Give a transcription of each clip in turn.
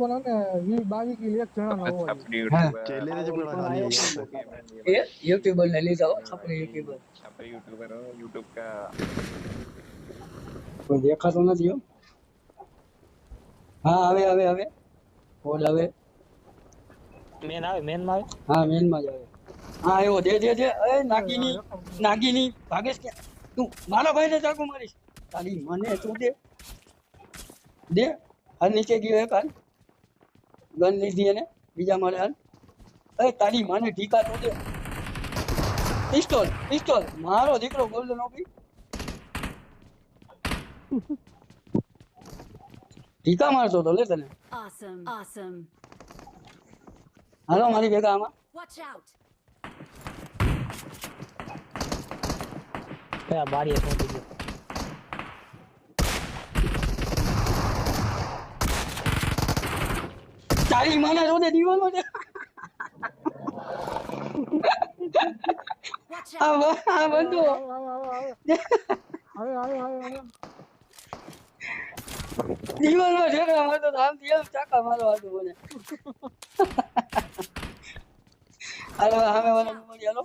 પણ અને વી બાવી કિલ એક જણા ના હોય છપરી હા. યુટ્યુબર ચેલેન્જ જ પણ ખાલી એ યુટ્યુબર ને લીધા હો છપરી યુટ્યુબર છપરી યુટ્યુબર हो यूट्यूब का કોઈ દેખાતો નથી હો હા આવે આવે આવે કોલ આવે મેન આવે મેન માં આવે હા મેન માં જ આવે હા આવ્યો દે દે દે એ નાગીની નાગીની ભાગેશ ક્યાં તું મારા ભાઈને ચાકુ મારીશ તારી મને તું દે દે હાલ નીચે ગયો એક હાલ ગન લીધી એને બીજા મારે હાલ. અરે તારી માને ઠીકા તો દે. પિસ્તોલ પિસ્તોલ મારો દીકરો ગોલ્ડન ઓપી. ટીકા મારતો તો લે તને. હાલો મારી ભેગા આમાં. Watch out. કયા બારીએ પહોંચી ગયો તારી માને રોદે દીવાનો છે. આ આ બંધુ. આવે આવે આવે આવે આવે. દીવાનો ઠેકડા મારતો તો આમથી એમ ચાકા મારો હતું મને હાલો સામે વાળા મળી હાલો.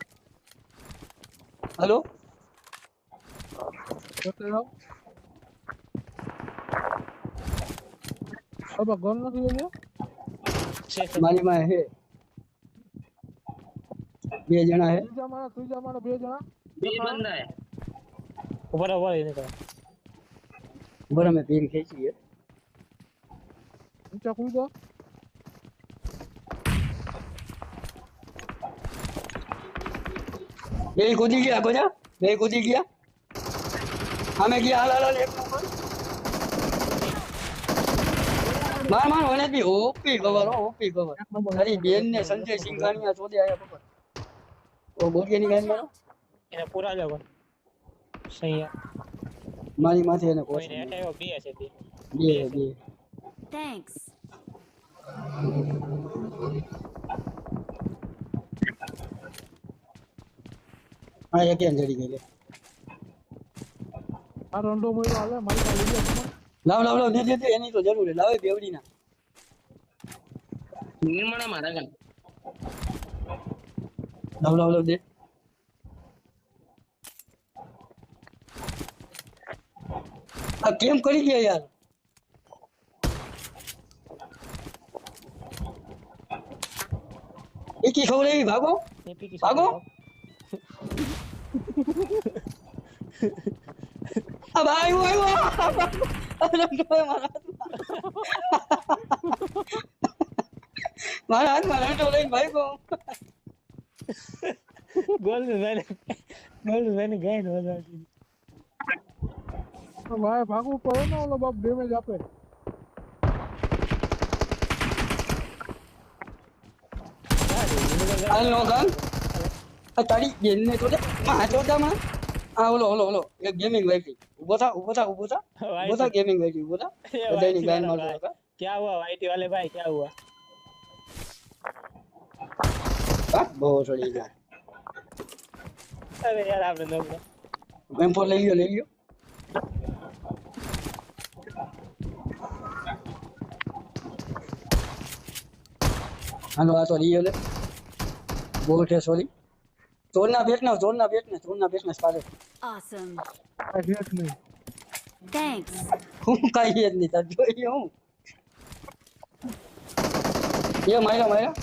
હાલો. હવે ગન નથી છે છે. મારી માં હે. બે જણા હે. ત્રીજા માણસ ત્રીજા માણસ બે જણા? ઊભા રહો, ઊભા રહો, એને કહો. બરાબર મેં પીર ખેંચી હે ઊંચા કૂદો બે કૂદી ગયા ગોજા. બે કૂદી ગયા. અમે ગયા હાલ હાલ હાલ એક માર માર મને બી ઓપી ખબર હો ઓપી ખબર. તારી બેન ને સંજય સિંઘાણીયા ચોદે આયા ખબર. ઓ મારો એને પૂરા લો સૈયા મારી માથે એને કોસ કોઈને હેઠ બે છે બે. બે બે. Thanks. હા એક જડી ગઈ લે? આ રંડો હાલે મારી પાસે. લાવ લાવ લાવ દે દે દે એની તો જરૂર લાવે બેવડી ના લાવ લાવ લાવ દે. આ કેમ કરી ગયા યાર? એકી ખબર એવી ભાગો? ભાગો? આ ભાઈ આવ્યો આવ્યો મારા હાથમાં. લંડો લઈને ભાગ્યો ગોલ્ડ મેન ગોલ્ડ મેન ને વધારે ભાઈ ભાગવું પડે ને ઓલો બાપ ડેમેજ આપે હાલ નો ગન તારી બેનને તો દે માં ચોદામાં આ ઓલો ઓલો ઓલો એક ગેમિંગ વાઈફી ઉભો થા ઉભો થા ઉભો થા ઉભો થા ગેમિંગ વાઈફી ઉભો થા બધાની ગાન મારતો હતા क्या हुआ वाईटी वाले भाई क्या हुआ હા બહુ ચડી ગયા अरे यार आपने नंबर એમ ફોર લઈ લ્યો લઈ લ્યો હાલો આ તો લઈ લે બહુ છે સોરી ચોરના પેટ ના ચોરના પેટ ને ચોરના પેટ ને સારે Awesome. આ હેઠ નહીં Thanks. હું કાંઈ જ નહીં તાર જોઈએ હું એ માર્યા માર્યા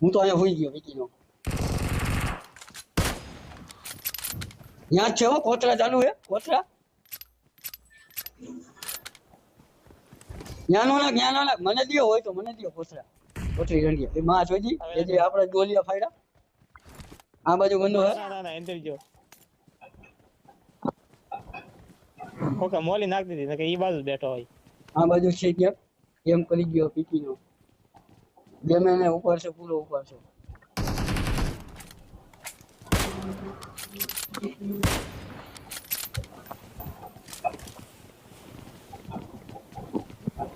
હું તો અહીંયા હોઈ ગયો વિકીનો ત્યાં જ છે હો કોતરા ચાલુ હે કોતરા જ્ઞાનો લાગ જ્ઞાનો લાગ મને દિયો હોય તો મને દિયો કોથરા કોથરી ગંડિયા એ માં જોજી એ જે આપણે ગોલિયા ફાડ્યા? આ બાજુ બંધો હે? ના ના અંદર જો. ઓકે મોલી નાખ દીધી કે ઈ બાજુ બેઠો હોય. આ બાજુ છે કે એમ કરી ગયો પીકી નો ગેમ એને ઉપર છે પૂરો ઉપર છે.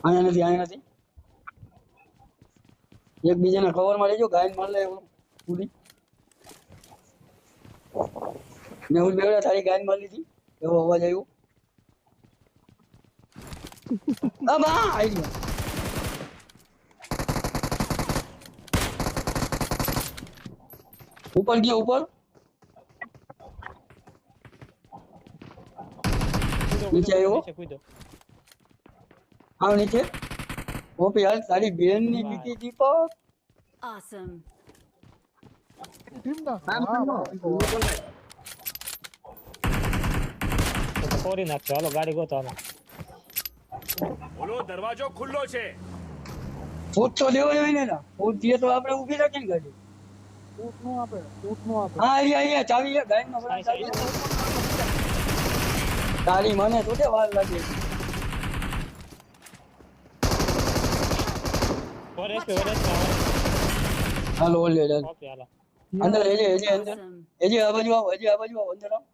અહીંયા નથી અહીંયા નથી એકબીજાના કવરમાં લેજો ગાયન માર લે પૂરી મેહુલ બેવડા તારી ગાયન માર લીધી એવો અવાજ આવ્યો અબા આવી ગયો ऊपर गया ऊपर नीचे आए वो કૂદો. આવ નીચે. ઓપી હાલ તારી બેનની બીકી દીપક Awesome. આમ હા, તો હાલો ગાડી ગોતો આમાં. બોલો દરવાજો ખુલ્લો છે. ફૂટ તો દેવો જોઈએ ને ના ફૂટ દે તો આપણે ઊભી રાખીને ગાડી. ફૂટ નો આપે ફૂટ નો આપે. હા અહીંયા અહીંયા ચાવી છે ગાડી નો. તારી મને તો તે વાર લાગે. એસપી ફોર એસપી હાલો ઓલ હાલ ઓકે અંદર હેજે હેજે અંદર. હેજે આ બાજુ આવો હેજે આ બાજુ આવો અંદર આવો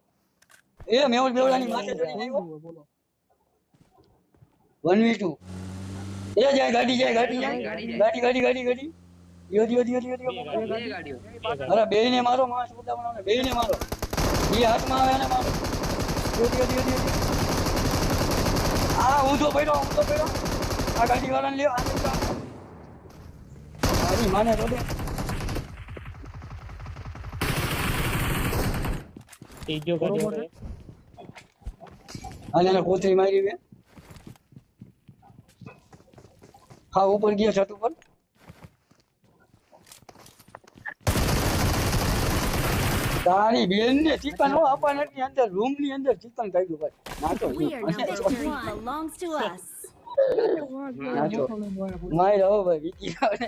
એ મેહુલ બેવડાની માથે ચડી નહીં બોલો વન વી ટુ એ જાય ગાડી જાય ગાડી જાય ગાડી ગાડી ગાડી ગાડી યો યો યો યો બે યો ગાડીઓ. બે ગાડીઓ. અરે બેયને મારો માસ મોટા બનાવને બેયને મારો. એ હાથમાં આવે ને મારો. યો યો યો યો આ ઊંધો પડ્યો ઊંધો પડ્યો. આ ગાડી વાળાને લ્યો આ મારી માને તો દે ત્રીજો અને એને મારી બે હા ઉપર ગયો છત ઉપર તારી બેન ને ચિકન હો અપાર્ટમેન્ટની અંદર રૂમની અંદર ચિકન કાઢ્યું ભાઈ નાચો. નાચો. મારી રહો ભાઈ વિકી આવે